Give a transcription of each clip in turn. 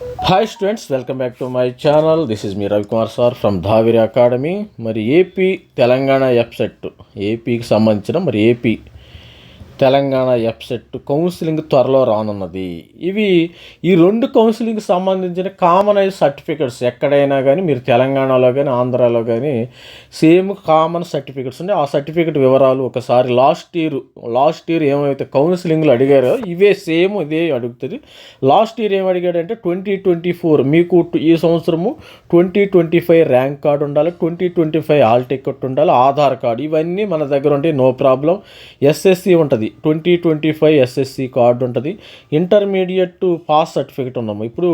Hi students welcome back to my channel this is me Ravikumar sir from Dhaviri academy మరి AP Telangana EAPCET ఏపీకి సంబంధించిన మరి AP Telangana ఎఫ్సెట్ counselling త్వరలో రానున్నది. ఇవి ఈ రెండు కౌన్సిలింగ్ సంబంధించిన కామనైజ్ సర్టిఫికెట్స్ ఎక్కడైనా కానీ మీరు తెలంగాణలో కానీ ఆంధ్రాలో కానీ సేమ్ కామన్ సర్టిఫికెట్స్ ఉన్నాయి. ఆ సర్టిఫికెట్ వివరాలు ఒకసారి లాస్ట్ ఇయర్ లాస్ట్ ఇయర్ ఏమైతే కౌన్సిలింగ్లో అడిగారో ఇవే సేమ్ ఇదే అడుగుతుంది. లాస్ట్ ఇయర్ ఏం అడిగాడంటే ట్వంటీ ట్వంటీ ఫోర్ మీకు ఈ సంవత్సరము twenty twenty five rank card ఉండాలి twenty twenty five hall ticket ఉండాలి ఆధార్ కార్డు ఇవన్నీ మన దగ్గర ఉంటే నో ప్రాబ్లం ఎస్ఎస్సి ఉంటుంది. Twenty twenty five SSC card ఉంటుంది. ఇంటర్మీడియట్ టు పాస్ సర్టిఫికేట్ ఉన్నాము ఇప్పుడు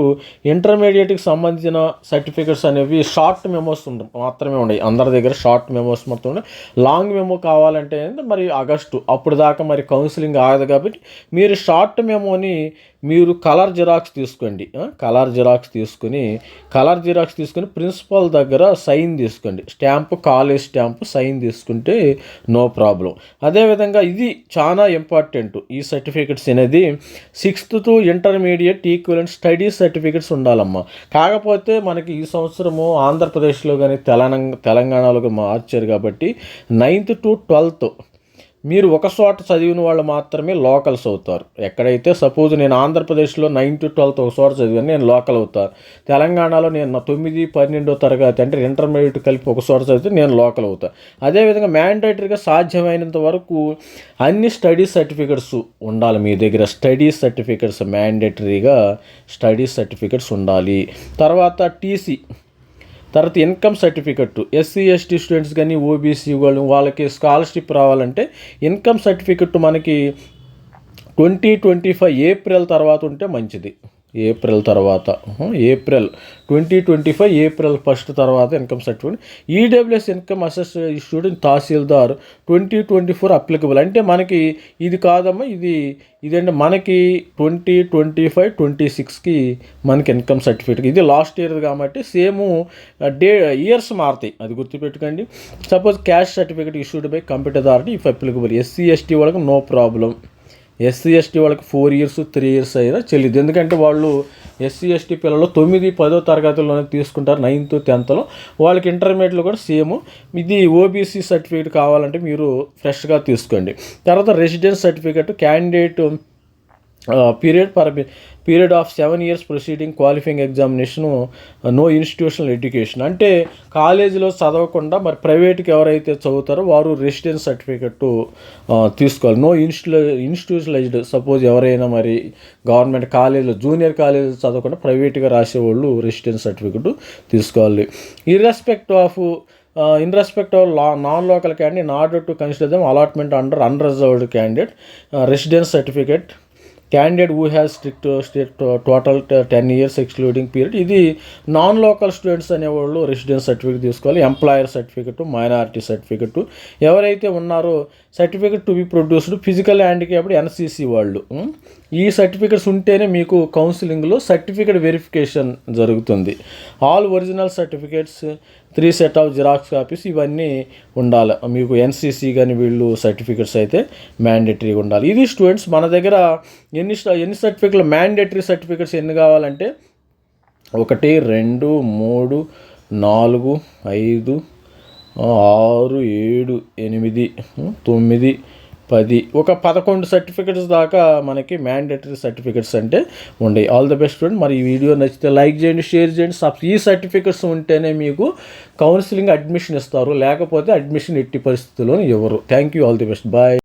ఇంటర్మీడియట్కి సంబంధించిన సర్టిఫికేట్స్ అనేవి షార్ట్ మెమోస్ మాత్రమే ఉన్నాయి అందరి దగ్గర షార్ట్ మెమోస్ మొత్తం ఉన్నాయి లాంగ్ మెమో కావాలంటే మరి ఆగస్టు. అప్పుడు దాకా మరి కౌన్సిలింగ్ ఆగదు కాబట్టి మీరు షార్ట్ మెమోని మీరు కలర్ జిరాక్స్ తీసుకోండి. కలర్ జిరాక్స్ తీసుకుని కలర్ జిరాక్స్ తీసుకుని ప్రిన్సిపాల్ దగ్గర సైన్ తీసుకోండి. స్టాంపు కాలేజ్ స్టాంపు సైన్ తీసుకుంటే నో ప్రాబ్లం. అదేవిధంగా ఇది చాలా ఇంపార్టెంట్. ఈ సర్టిఫికెట్స్ అనేది sixth to intermediate equivalent study certificates ఉండాలమ్మా. కాకపోతే మనకి ఈ సంవత్సరము ఆంధ్రప్రదేశ్లో కానీ తెలంగాణ తెలంగాణలో మార్చారు కాబట్టి నైన్త్ టు ట్వెల్త్ మీరు ఒక చోట చదివిన వాళ్ళు మాత్రమే లోకల్స్ అవుతారు. ఎక్కడైతే సపోజ్ నేను ఆంధ్రప్రదేశ్లో నైన్ టు ట్వెల్త్ ఒక చోట చదివాను నేను లోకల్ అవుతాను. తెలంగాణలో నేను నా తొమ్మిది పన్నెండో తరగతి అంటే ఇంటర్మీడియట్ కలిపి ఒక చోట చదివితే నేను లోకల్ అవుతాను. అదేవిధంగా మ్యాండేటరీగా సాధ్యమైనంత వరకు అన్ని స్టడీ సర్టిఫికెట్స్ ఉండాలి మీ దగ్గర. స్టడీ సర్టిఫికెట్స్ మ్యాండేటరీగా స్టడీ సర్టిఫికెట్స్ ఉండాలి. తర్వాత టీసీ. తర్వాత income certificate SC ST students కానీ ఓబీసీ వాళ్ళు వాళ్ళకి స్కాలర్షిప్ రావాలంటే ఇన్కమ్ సర్టిఫికెట్ మనకి ట్వంటీ ట్వంటీ ఫైవ్ ఏప్రిల్ తర్వాత ఉంటే మంచిది. ఏప్రిల్ తర్వాత April twenty twenty five April first తర్వాత income certificate EWS income assess student tahsildar twenty twenty four applicable అంటే మనకి ఇది కాదమ్మా ఇది ఇదంటే మనకి ట్వంటీ ట్వంటీ ఫైవ్ ట్వంటీ సిక్స్కి మనకి ఇన్కమ్ సర్టిఫికేట్ ఇది లాస్ట్ ఇయర్ కాబట్టి సేమ్ డే ఇయర్స్ మారుతాయి. అది గుర్తుపెట్టుకోండి. Suppose caste certificate issued by competent authority if applicable SC ST వాళ్ళకి నో ప్రాబ్లం ఎస్సీ ఎస్టీ వాళ్ళకి ఫోర్ ఇయర్స్ త్రీ ఇయర్స్ అయినా చెల్లిద్ది. ఎందుకంటే వాళ్ళు ఎస్సీ ఎస్టీ పిల్లలు తొమ్మిది పదో తరగతుల్లోనే తీసుకుంటారు నైన్త్ టెన్త్లో. వాళ్ళకి ఇంటర్మీడియట్లో కూడా సేమ్. ఇది ఓబీసీ సర్టిఫికేట్ కావాలంటే మీరు ఫ్రెష్గా తీసుకోండి. తర్వాత residence certificate candidate period per period of seven years proceeding qualifying examination no institutional education అంటే కాలేజీలో చదవకుండా మరి ప్రైవేట్కి ఎవరైతే చదువుతారో వారు రెసిడెన్స్ సర్టిఫికెట్ తీసుకోవాలి. నో ఇన్స్టిట్యూ ఇన్స్టిట్యూషనలైజ్డ్ సపోజ్ ఎవరైనా మరి గవర్నమెంట్ కాలేజీలో జూనియర్ కాలేజీలో చదవకుండా ప్రైవేట్గా రాసేవాళ్ళు రెసిడెన్స్ సర్టిఫికెట్ తీసుకోవాలి. Irrespect of in respect of law non local candidate in order to consider them allotment under unreserved candidate residence certificate candidate who has strict state total ten years excluding period ఇది non local students అనేవాళ్ళు residence certificate తీసుకోవాలి. Employer certificate minority certificate ఎవరైతే ఉన్నారో certificate to be produced physical handicapped NCC వాళ్ళు. ఈ certificates ఉంటేనే మీకు కౌన్సిలింగ్లో సర్టిఫికెట్ వెరిఫికేషన్ జరుగుతుంది. All original certificates three set of xerox copies ఇవన్నీ ఉండాలి. మీకు ఎన్సీసీ కానీ వీళ్ళు సర్టిఫికెట్స్ అయితే మ్యాండేటరీగా ఉండాలి. ఇది స్టూడెంట్స్ మన దగ్గర ఎన్ని స్ట- ఎన్ని సర్టిఫికెట్లు మ్యాండేటరీ సర్టిఫికెట్స్ ఎన్ని కావాలంటే ఒకటి రెండు మూడు నాలుగు ఐదు ఆరు ఏడు ఎనిమిది తొమ్మిది పది ఒక పదకొండు సర్టిఫికెట్స్ దాకా మనకి మ్యాండేటరీ సర్టిఫికెట్స్ అంటే ఉండయి ఆల్ ద బెస్ట్ ఫ్రెండ్ మరి ఈ వీడియో నచ్చితే లైక్ చేయండి షేర్ చేయండి సబ్ ఈ సర్టిఫికెట్స్ ఉంటేనే మీకు కౌన్సిలింగ్ అడ్మిషన్ ఇస్తారు. లేకపోతే అడ్మిషన్ ఎట్టి పరిస్థితుల్లో ఇవ్వరు. Thank you all the best bye